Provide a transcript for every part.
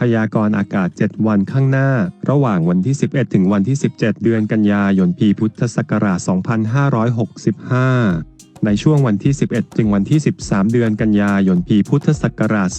พยากรณ์อากาศ 7 วันข้างหน้า ระหว่างวันที่ 11 ถึงวันที่ 17 เดือนกันยายนปีพุทธศักราช 2565 ในช่วงวันที่ 11 ถึงวันที่ 13 เดือนกันยายน ปีพุทธศักราช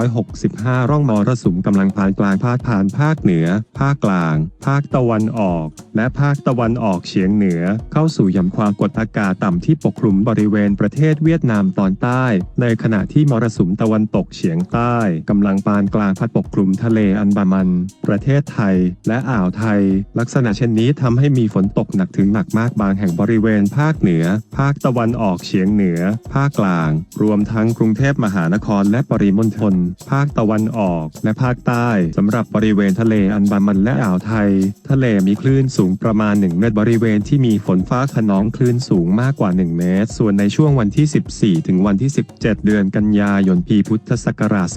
2565 ร่องมรสุมกำลังพานกลางพาดผ่านภาคเหนือ ภาคกลาง ภาคตะวันออก และภาคตะวันออกเฉียงเหนือ เข้าสู่ย่อมความกดอากาศต่ำที่ปกคลุมบริเวณประเทศเวียดนามตอนใต้ ในขณะที่มรสุมตะวันตกเฉียงใต้กำลังปานกลางพัดปกคลุมทะเลอันดามัน ประเทศไทย และอ่าวไทย ลักษณะเช่นนี้ทำให้มีฝนตกหนักถึงหนักมากบางแห่งบริเวณภาคเหนือ ภาคตะวันออกเฉียงเหนือ ภาคกลาง รวมทั้งกรุงเทพมหานครและปริมณฑล ภาคตะวันออกและภาคใต้สำหรับบริเวณทะเลอันดามันและอ่าวไทย ทะเลมีคลื่นสูงประมาณ 1 เมตรบริเวณที่มีฝนฟ้าขนองคลื่นสูงมากกว่า 1 เมตร ส่วนในช่วงวันที่ 14 ถึงวันที่ 17 เดือนกันยายนปีพุทธศักราช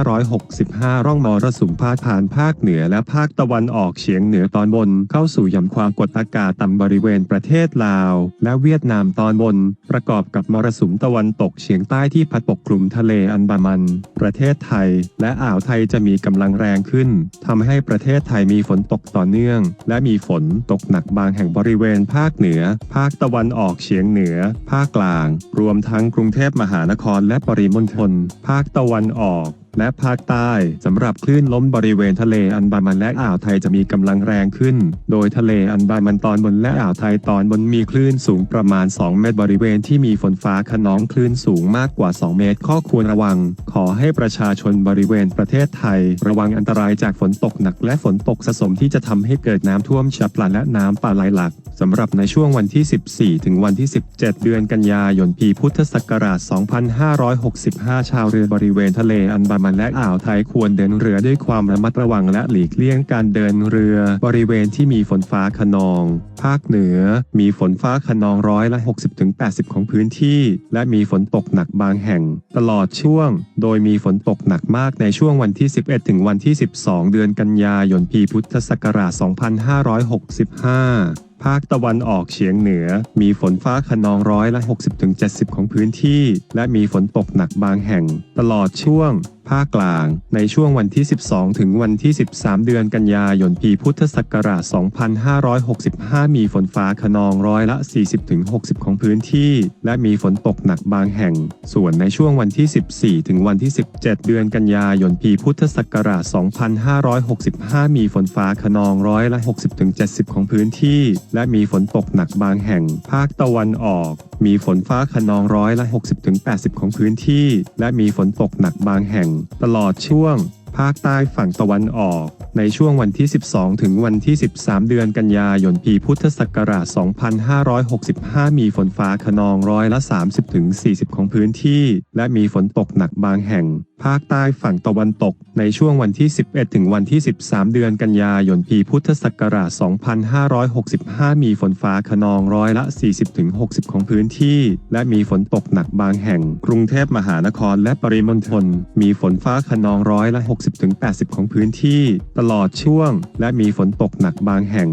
2565 ร่องมรสุมพาดผ่านภาคเหนือและภาคตะวันออกเฉียงเหนือตอนบน เข้าสู่หย่อมความกดอากาศต่ำบริเวณประเทศลาว และเวียดนามตอนบนประกอบกับมรสุมตะวันตกเฉียงใต้ที่พัดปกคลุมทะเลอันดามัน ประเทศไทย และอ่าวไทยจะมีกำลังแรงขึ้นทำให้ประเทศไทยมีฝนตกต่อเนื่อง และมีฝนตกหนักบางแห่งบริเวณภาคเหนือ ภาคตะวันออกเฉียงเหนือ ภาคกลาง รวมทั้งกรุงเทพมหานครและปริมณฑลภาคตะวันออก และภาคใต้สำหรับคลื่นล้มบริเวณทะเลอันดามันและอ่าวไทยจะมีกำลังแรงขึ้น โดยทะเลอันดามันตอนบนและอ่าวไทยตอนบนมีคลื่นสูงประมาณ 2 เมตรบริเวณที่มีฝนฟ้าขนองคลื่นสูงมากกว่า 2 เมตร ข้อควรระวัง ขอให้ประชาชนบริเวณประเทศไทย ระวังอันตรายจากฝนตกหนักและฝนตกสะสมที่จะทำให้เกิดน้ำท่วมฉับพลันและน้ำป่าไหลหลากสำหรับในช่วงวันที่ 14 ถึงวันที่ 17 เดือนกันยายนปีพุทธศักราช 2565 ชาวเรือบริเวณทะเลอันดามันมันและอ่าวไทยควรเดินเรือด้วยความระมัดระวังและหลีกเลี่ยงการเดินเรือบริเวณที่มีฝนฟ้าขนอง ภาคเหนือ มีฝนฟ้าขนองร้อยละ 60-80 ของพื้นที่ และมีฝนตกหนักบางแห่ง ตลอดช่วง โดยมีฝนตกหนักมากในช่วงวันที่ 11 ถึงวันที่ 12 เดือนกันยายนปีพุทธศักราช 2565ภาคตะวันออกเฉียงเหนือ มีฝนฟ้าขนองร้อยละ 60-70 ของพื้นที่ และมีฝนตกหนักบางแห่ง ตลอดช่วง ภาคกลาง ในช่วงวันที่ 12 ถึงวันที่ 13 เดือนกันยายนปีพุทธศักราช 2565 มีฝนฟ้าขนองร้อยละ 40-60 ของพื้นที่ และมีฝนตกหนักบางแห่ง ส่วนในช่วงวันที่ 14 ถึงวันที่ 17 เดือนกันยายนปีพุทธศักราช 2565 มีฝนฟ้าขนองร้อยละ 60-70 ของพื้นที่ และมีฝนตกหนักบางแห่ง ภาคตะวันออกมีฝนฟ้าขนองร้อยละ 60-80 ของพื้นที่ และมีฝนตกหนักบางแห่ง ตลอดช่วง ภาคใต้ฝั่งตะวันออก ในช่วงวันที่ 12 ถึงวันที่ 13 เดือนกันยายนปีพุทธศักราช 2565 มีฝนฟ้าขนองร้อยละ 30-40 ของพื้นที่ และมีฝนตกหนักบางแห่ง ภาคใต้ฝั่งตะวันตกในช่วงวันที่ 11 ถึงวันที่ 13 เดือนกันยายน ปีพุทธศักราช 2565 มีฝนฟ้าขนองร้อยละ 40-60 ของพื้นที่ และมีฝนตกหนักบางแห่ง กรุงเทพมหานครและปริมณฑลมีฝนฟ้าขนองร้อยละ 60-80 ของพื้นที่ ตลอดช่วง และมีฝนตกหนักบางแห่ง